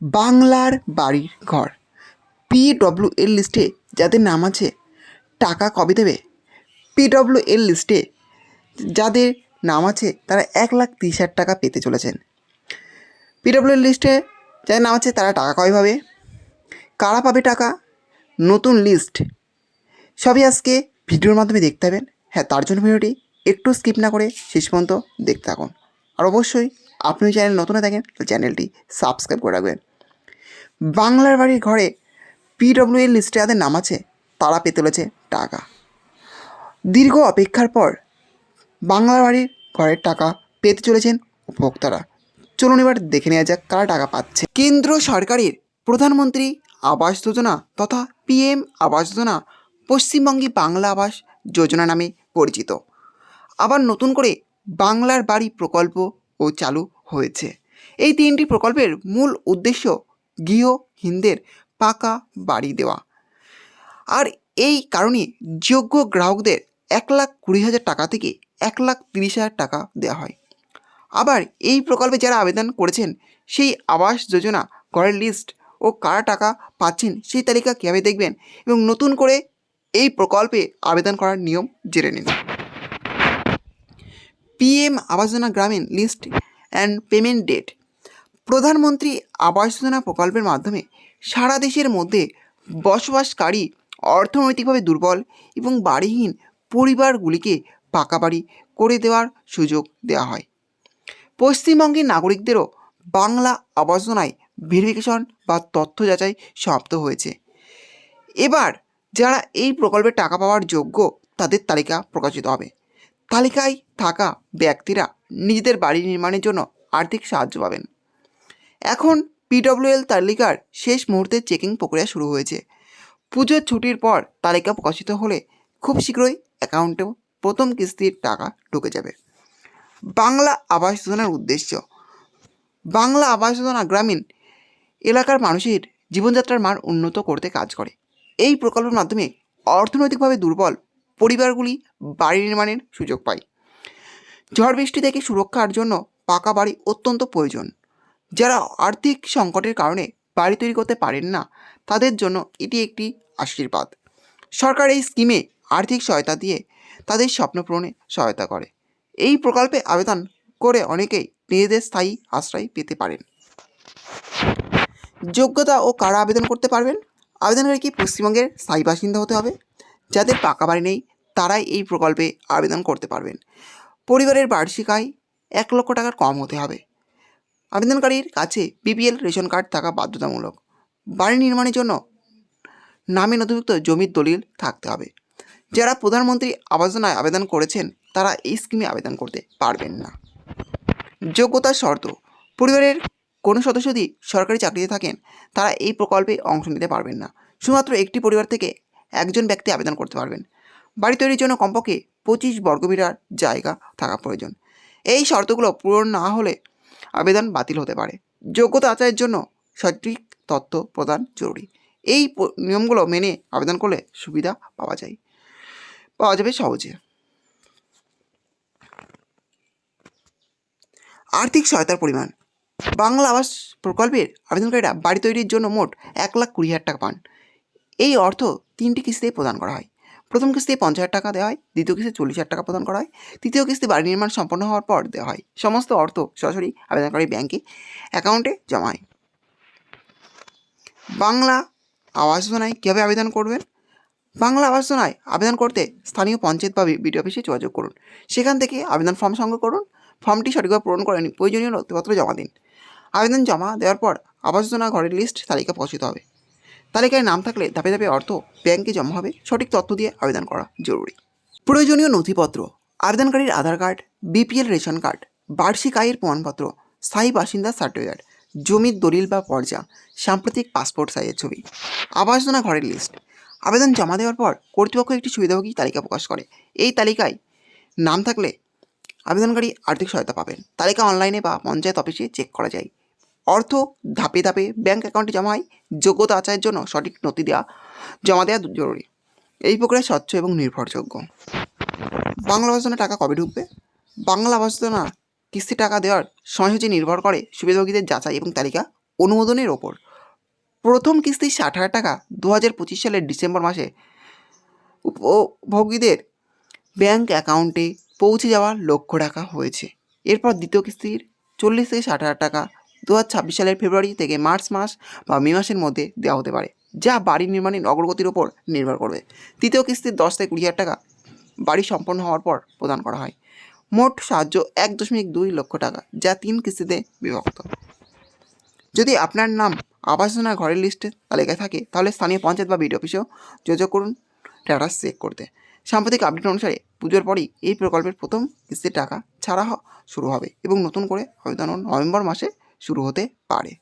বাংলার বাড়ির ঘর। পিডব্লিউ এর লিস্টে যাদের নাম আছে, টাকা কবে দেবে? পিডব্লিউ এর লিস্টে যাদের নাম আছে, তারা এক লাখ তিরিশ হাজার টাকা পেতে চলেছেন। পিডব্লিউ এর লিস্টে যাদের নাম আছে, তারা টাকা কবে পাবে? কারা পাবে টাকা? নতুন লিস্ট। সবই আজকে ভিডিওর মাধ্যমে দেখতে পাবেন। হ্যাঁ তার জন্য ভিডিওটি একটু স্কিপ না করে শেষ পর্যন্ত দেখতে থাকুন। আর অবশ্যই আপনি চ্যানেল নতুন থাকেন চ্যানেলটি সাবস্ক্রাইব করে রাখবেন। বাংলার বাড়ির ঘরে পিডব্লিউ এর লিস্টে যাদের নাম আছে, তারা পেতে চলেছে টাকা। দীর্ঘ অপেক্ষার পর বাংলার বাড়ির ঘরের টাকা পেতে চলেছেন উপভোক্তারা। চলুন এবার দেখে নেওয়া যাক কারা টাকা পাচ্ছে। কেন্দ্র সরকারের প্রধানমন্ত্রী আবাস যোজনা তথা পিএম আবাস যোজনা পশ্চিমবঙ্গে বাংলা আবাস যোজনা নামে পরিচিত। আবার নতুন করে বাংলার বাড়ি প্রকল্প ও চালু হয়েছে। এই তিনটি প্রকল্পের মূল উদ্দেশ্য গৃহহীনদের পাকা বাড়ি দেওয়া। আর এই কারণে যোগ্য গ্রাহকদের এক লাখ কুড়ি হাজার টাকা থেকে এক লাখ তিরিশ হাজার টাকা দেওয়া হয়। আবার এই প্রকল্পে যারা আবেদন করেছেন, সেই আবাস যোজনা ঘরের লিস্ট ও কারা টাকা পাচ্ছেন সেই তালিকা কীভাবে দেখবেন এবং নতুন করে এই প্রকল্পে আবেদন করার নিয়ম জেনে নিন। পিএম আবাস যোজনা গ্রামীণ লিস্ট অ্যান্ড পেমেন্ট ডেট প্রধানমন্ত্রী আবাস যোজনা প্রকল্পের মাধ্যমে সারা দেশের মধ্যে বসবাসকারী অর্থনৈতিকভাবে দুর্বল এবং বাড়িহীন পরিবারগুলিকে পাকা বাড়ি করে দেওয়ার সুযোগ দেওয়া হয়। পশ্চিমবঙ্গের নাগরিকদেরও বাংলা আবাস যোজনায় ভেরিফিকেশন বা তথ্য যাচাই সমাপ্ত হয়েছে। এবার যারা এই প্রকল্পে টাকা পাওয়ার যোগ্য, তাদের তালিকা প্রকাশিত হবে। তালিকায় থাকা ব্যক্তিরা নিজেদের বাড়ি নির্মাণের জন্য আর্থিক সাহায্য পাবেন। এখন পিডব্লিউএল তালিকার শেষ মুহূর্তে চেকিং প্রক্রিয়া শুরু হয়েছে। পুজোর ছুটির পর তালিকা প্রকাশিত হলে খুব শীঘ্রই অ্যাকাউন্টেও প্রথম কিস্তির টাকা ঢুকে যাবে। বাংলা আবাস যোজনার উদ্দেশ্য। বাংলা আবাস যোজনা গ্রামীণ এলাকার মানুষের জীবনযাত্রার মান উন্নত করতে কাজ করে। এই প্রকল্পের মাধ্যমে অর্থনৈতিকভাবে দুর্বল পরিবারগুলি বাড়ি নির্মাণের সুযোগ পায়। ঝড় বৃষ্টি থেকে সুরক্ষার জন্য পাকা বাড়ি অত্যন্ত প্রয়োজন। যারা আর্থিক সংকটের কারণে বাড়ি তৈরি করতে পারেন না, তাদের জন্য এটি একটি আশীর্বাদ। সরকার এই স্কিমে আর্থিক সহায়তা দিয়ে তাদের স্বপ্ন পূরণে সহায়তা করে। এই প্রকল্পে আবেদন করে অনেকেই নিজেদের স্থায়ী আশ্রয় পেতে পারেন। যোগ্যতা ও কারা আবেদন করতে পারবেন? আবেদনকারী কি পশ্চিমবঙ্গের স্থায়ী বাসিন্দা হতে হবে? যাদের পাকা বাড়ি নেই, তারাই এই প্রকল্পে আবেদন করতে পারবেন। পরিবারের বার্ষিক আয় এক লক্ষ টাকার কম হতে হবে। আবেদনকারীর কাছে বিপিএল রেশন কার্ড থাকা বাধ্যতামূলক। বাড়ি নির্মাণের জন্য নামে নথিভুক্ত জমির দলিল থাকতে হবে। যারা প্রধানমন্ত্রী আবাস যোজনায় আবেদন করেছেন, তারা এই স্কিমে আবেদন করতে পারবেন না। যোগ্যতার শর্ত, পরিবারের কোনো সদস্য যদি সরকারি চাকরিতে থাকেন, তারা এই প্রকল্পে অংশ নিতে পারবেন না। শুধুমাত্র একটি পরিবার থেকে একজন ব্যক্তি আবেদন করতে পারবেন। বাড়ি তৈরির জন্য কমপক্ষে পঁচিশ বর্গমিটার জায়গা থাকা প্রয়োজন। এই শর্তগুলো পূরণ না হলে আবেদন বাতিল হতে পারে। যোগ্যতা যাচাইয়ের জন্য সঠিক তথ্য প্রদান জরুরি। এই নিয়মগুলো মেনে আবেদন করলে সুবিধা পাওয়া যায়। পাওয়া যাবে সহজে। আর্থিক সহায়তার পরিমাণ। বাংলা আবাস প্রকল্পের আবেদনকারীরা বাড়ি তৈরির জন্য মোট এক লাখ কুড়ি হাজার টাকা পান। এই অর্থ তিনটি কিস্তিতে প্রদান করা হয়। প্রথম কিস্তিতে পঞ্চাশ হাজার টাকা দেওয়া হয় দ্বিতীয় কিস্তি চল্লিশ হাজার টাকা প্রদান করা হয়, তৃতীয় কিস্তি বাড়ি নির্মাণ সম্পন্ন হওয়ার পর দেওয়া হয়। সমস্ত অর্থ সরাসরি আবেদনকারী ব্যাংকে, অ্যাকাউন্টে জমা হয়। বাংলা আবাস যোজনায় কীভাবে আবেদন করবেন? বাংলা আবাস যোজনায় আবেদন করতে স্থানীয় পঞ্চায়েত বা বিডিও অফিসে যোগাযোগ করুন। সেখান থেকে আবেদন ফর্ম সংগ্রহ করুন, ফর্মটি সঠিকভাবে পূরণ করে নিন প্রয়োজনীয় নথিপত্র জমা দিন। আবেদন জমা দেওয়ার পর আবাস যোজনা ঘরের লিস্ট তালিকা প্রকাশিত হবে। তালিকায় নাম থাকলে ধাপে ধাপে অর্থ ব্যাংকে জমা হবে। সঠিক তথ্য দিয়ে আবেদন করা জরুরি। প্রয়োজনীয় নথিপত্র, আবেদনকারীর Aadhaar card, BPL ration card, বার্ষিক আয়ের প্রমাণপত্র, স্থায়ী বাসিন্দা সার্টিফিকেট, জমির দলিল বা পর্যা সাম্প্রতিক পাসপোর্ট সাইজের ছবি আবাস যোজনা ঘরের লিস্ট আবেদন জমা দেওয়ার পর কর্তৃপক্ষ একটি সুবিধাভোগী তালিকা প্রকাশ করে। এই তালিকায় নাম থাকলে আবেদনকারী আর্থিক সহায়তা পাবেন। তালিকা অনলাইনে বা পঞ্চায়েত অফিসে চেক করা যায়। অর্থ ধাপে ধাপে ব্যাংক অ্যাকাউন্টে জমা হয়, যোগ্যতা যাচাইয়ের জন্য সঠিক নথি দেওয়া, জমা দেওয়া জরুরি। এই প্রক্রিয়া স্বচ্ছ এবং নির্ভরযোগ্য। বাংলা যোজনা টাকা কবে ঢুকবে? বাংলা যোজনা কিস্তি টাকা দেওয়ার সময়সূচি নির্ভর করে সুবিধাভোগীদের যাচাই এবং তালিকা অনুমোদনের ওপর। প্রথম কিস্তি ষাট হাজার টাকা দু হাজার পঁচিশ সালের ডিসেম্বর মাসে উপভোগীদের ব্যাংক অ্যাকাউন্টে পৌঁছে যাওয়ার লক্ষ্য রাখা হয়েছে। এরপর দ্বিতীয় কিস্তির চল্লিশ থেকে ষাট হাজার টাকা দু হাজার ছাব্বিশ সালের ফেব্রুয়ারি থেকে মার্চ মাস বা মে মাসের মধ্যে দেওয়া হতে পারে, যা বাড়ি নির্মাণের অগ্রগতির ওপর নির্ভর করবে। তৃতীয় কিস্তির দশ থেকে কুড়ি হাজার টাকা বাড়ি সম্পন্ন হওয়ার পর প্রদান করা হয়। মোট সাহায্য এক দশমিক দুই লক্ষ টাকা, যা তিন কিস্তিতে বিভক্ত। যদি আপনার নাম আবাস যোজনা ঘরের লিস্টে তালিকায় থাকে, তাহলে স্থানীয় পঞ্চায়েত বা বিডিও অফিসেও যোগাযোগ করুন স্ট্যাটাস চেক করতে। সাম্প্রতিক আপডেট অনুসারে পুজোর পরেই এই প্রকল্পের প্রথম কিস্তির টাকা ছাড়া শুরু হবে এবং নতুন করে আবেদন নভেম্বর মাসে শুরু হতে পারে।